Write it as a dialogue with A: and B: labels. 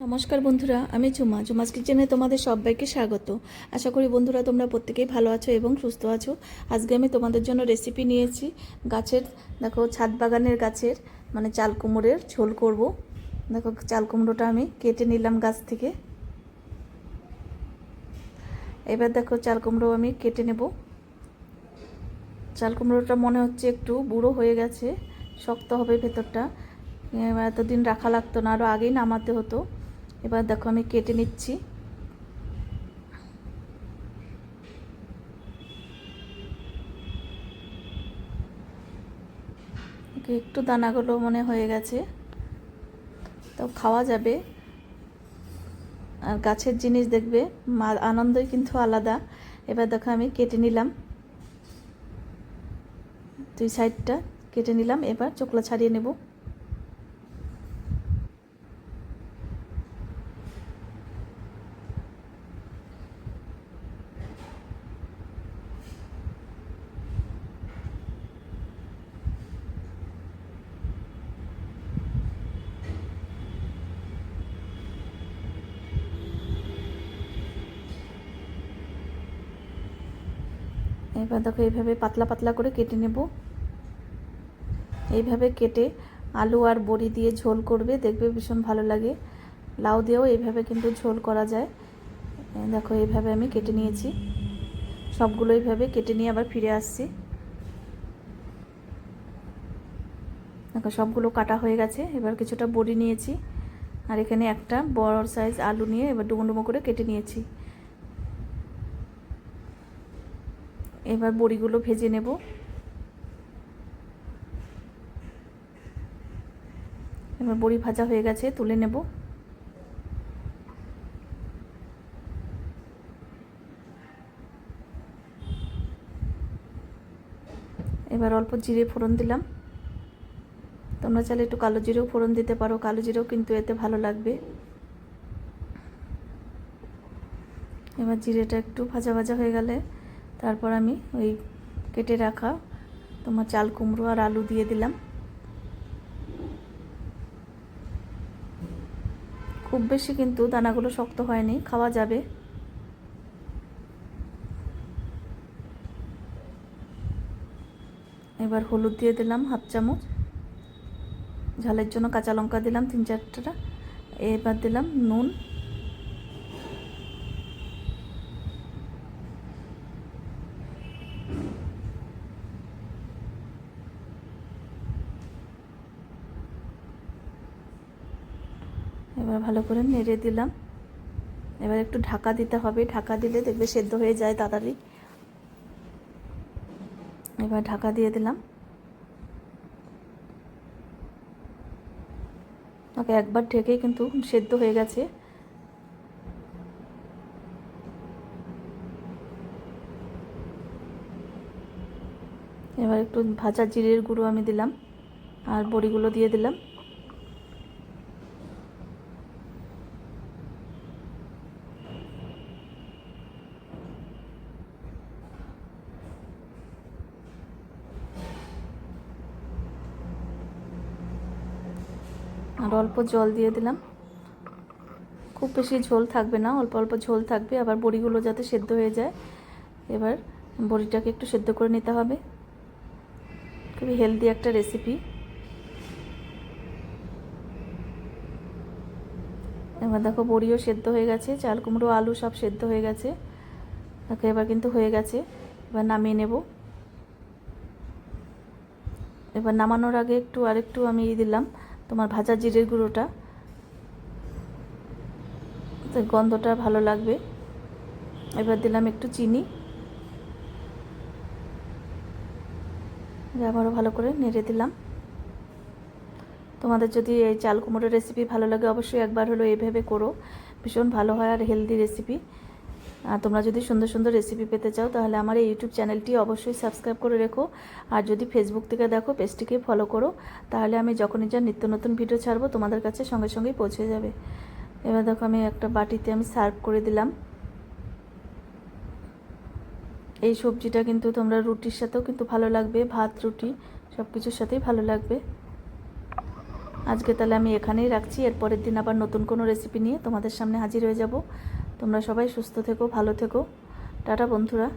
A: নমস্কার বন্ধুরা, আমি ঝুমা ঝুমাস কিচেনে তোমাদের সবাইকে স্বাগত। আশা করি বন্ধুরা তোমরা প্রত্যেকেই ভালো আছো এবং সুস্থ আছো। আজকে আমি তোমাদের জন্য রেসিপি নিয়েছি। গাছের, দেখো, ছাদ বাগানের গাছের মানে চাল কুমড়োর ঝোল করব। দেখো, চাল কুমড়োটা আমি কেটে নিলাম গাছ থেকে। এবার দেখো, চাল কুমড়ো আমি কেটে নেব। চাল কুমড়োটা মনে হচ্ছে একটু বুড়ো হয়ে গেছে, শক্ত হবে ভেতরটা। এতদিন রাখা লাগতো না আরও আগেই নামাতে হতো। এবার দেখো আমি কেটে নিচ্ছি। একটু দানাগুলো মনে হয়ে গেছে। তো খাওয়া যাবে। আর গাছের জিনিস দেখবে আনন্দই কিন্তু আলাদা। এবার দেখো আমি কেটে নিলাম। দুই সাইডটা কেটে নিলাম, এবার চোকলা ছাড়িয়ে নেব। এবার দেখো এইভাবে পাতলা পাতলা করে কেটে নেব। এইভাবে কেটে আলু আর বড়ি দিয়ে ঝোল করবে, দেখবে ভীষণ ভালো লাগে। লাউ দিয়েও এইভাবে কিন্তু ঝোল করা যায়। দেখো এইভাবে আমি কেটে নিয়েছি। সবগুলো এইভাবে কেটে নিয়ে আবার ফিরে আসছি। দেখো সবগুলো কাটা হয়ে গেছে, এবার কিছুটা বড়ি নিয়েছি। আর এখানে একটা বড় সাইজ আলু নিয়ে এবার ডুমো ডুমো করে কেটে নিয়েছি। এবার বড়িগুলো ভেজে নেব। এবার বড়ি ভাজা হয়ে গেছে, তুলে নেব। এবার অল্প জিরে ফোড়ন দিলাম। তোমরা চাইলে একটু কালো জিরেও ফোড়ন দিতে পারো, কালো জিরেও কিন্তু এতে ভালো লাগবে। এবার জিরেটা একটু ভাজা ভাজা হয়ে গেলে তারপর আমি ওই কেটে রাখা তোমার চাল কুমড়ো আর আলু দিয়ে দিলাম। খুব বেশি কিন্তু দানাগুলো শক্ত হয়নি, খাওয়া যাবে। এবার হলুদ দিয়ে দিলাম হাফ চামচ। ঝালের জন্য কাঁচা লঙ্কা দিলাম তিন চারটা। এবার দিলাম নুন। এবার ভালো করে নেড়ে দিলাম। এবার একটু ঢাকা দিতে হবে। ঢাকা দিলে দেখবে সেদ্ধ হয়ে যায় তাড়াতাড়ি। এবার ঢাকা দিয়ে দিলাম। ওকে, একবার ঢেকে কিন্তু সেদ্ধ হয়ে গেছে। এবার একটু ভাজা জিরের গুঁড়ো আমি দিলাম। আর বড়িগুলো দিয়ে দিলাম। আর অল্প জল দিয়ে দিলাম। খুব বেশি ঝোল থাকবে না, অল্প অল্প ঝোল থাকবে, আবার বড়িগুলো যাতে সেদ্ধ হয়ে যায়। এবার বড়িটাকে একটু সেদ্ধ করে নিতে হবে। খুবই হেলদি একটা রেসিপি এবার দেখো বড়িও সেদ্ধ হয়ে গেছে, চাল কুমড়ো, আলু সব সেদ্ধ হয়ে গেছে। দেখো এবার কিন্তু হয়ে গেছে, এবার নামিয়ে নেব। এবার নামানোর আগে একটু আরেকটু আমি দিলাম তোমার ভাজা জিরের গুঁড়োটা। গন্ধটা ভালো লাগবে। এবার দিলাম একটু চিনি। আবারও ভালো করে নেড়ে দিলাম। তোমাদের যদি এই চাল কুমড়োর রেসিপি ভালো লাগে, অবশ্যই একবার হলো এইভাবে করো। ভীষণ ভালো হয় আর হেলদি রেসিপি তোমরা যদি সুন্দর সুন্দর রেসিপি পেতে চাও, তাহলে আমার এই ইউটিউব চ্যানেলটি অবশ্যই সাবস্ক্রাইব করে রেখো। আর যদি ফেসবুক থেকে দেখো পেজটিকে ফলো করো, তাহলে আমি যখনই যা নিত্য নতুন ভিডিও ছাড়বো, তোমাদের কাছে সঙ্গে সঙ্গেই পৌঁছে যাবে। এবার দেখো, আমি একটা বাটিতে আমি সার্ভ করে দিলাম। এই সবজিটা কিন্তু তোমরা রুটির সাথেও কিন্তু ভালো লাগবে, ভাত, রুটি সব কিছুর সাথেই ভালো লাগবে। আজকে তাহলে আমি এখানেই রাখছি। এরপরের দিন আবার নতুন কোনো রেসিপি নিয়ে তোমাদের সামনে হাজির হয়ে যাব। তোমরা সবাই সুস্থ থেকো ভালো থেকো। টাটা বন্ধুরা।